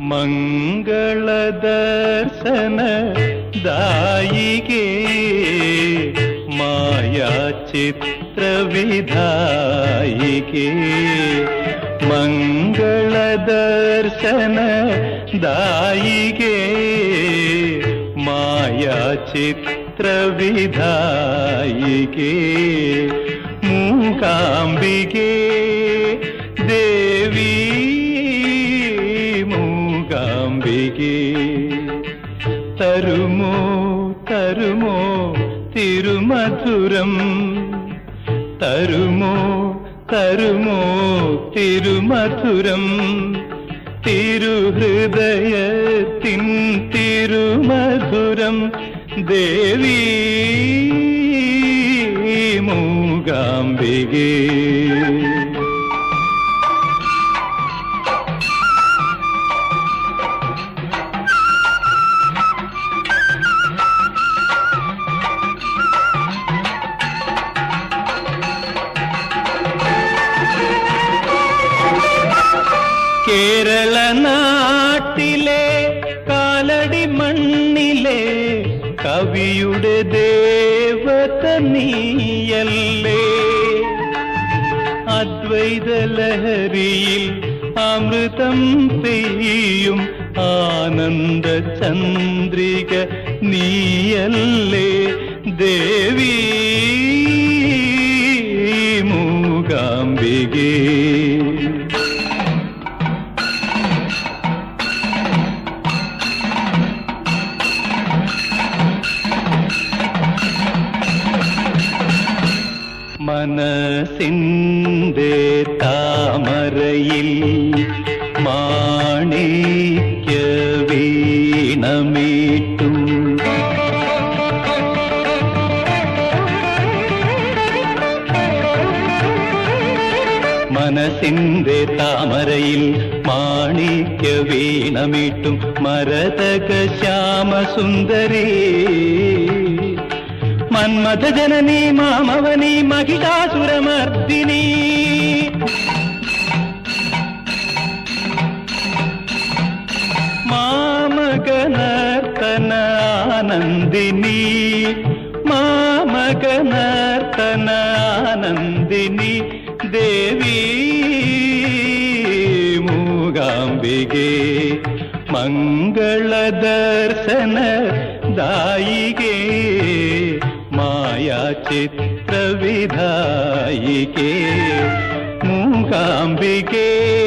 मङ्गलदर्शन दायिके दायि गे मायाचित्विविधायि के मङ्गल माया चित् त्रविधायि മൂകാംബികേ തരുമോ തരുമോ തിരുമധുരം? തരുമോ തരുമോ തിരുമധുരം? തിരുഹൃദയത്തിൻ തിരുമധുരം ദേവി മൂകാംബികേ. കേരള നാട്ടിലെ കാലടി മണ്ണിലെ കവിയുടെ ദേവത നീയല്ലേ? അദ്വൈത ലഹരിയിൽ അമൃതം പെയ്യും ആനന്ദ ചന്ദ്രിക നീയല്ലേ? ദേവി മൂകാംബികേ. മനസ്സിന്റെ താമരയിൽ മാണിക്യ വീണമീട്ടു മനസ്സിന്റെ താമരയിൽ മാണിക്യ വീണമീട്ടും മരതക ശ്യാമസുന്ദരീ. மன்மத ஜனனி மாமவனி மகிஷாசுரமர்த்தினி. மாமகனர்த்தன ஆனந்தினி மாமகனர்த்தன ஆனந்தினி தேவி ಮೂಗಾಂಬಿಗೆ ಮಂಗಳ ದರ್ಶನ ದಾಯಿಗೆ माया चित्र विधायिके मूकाम्बिके।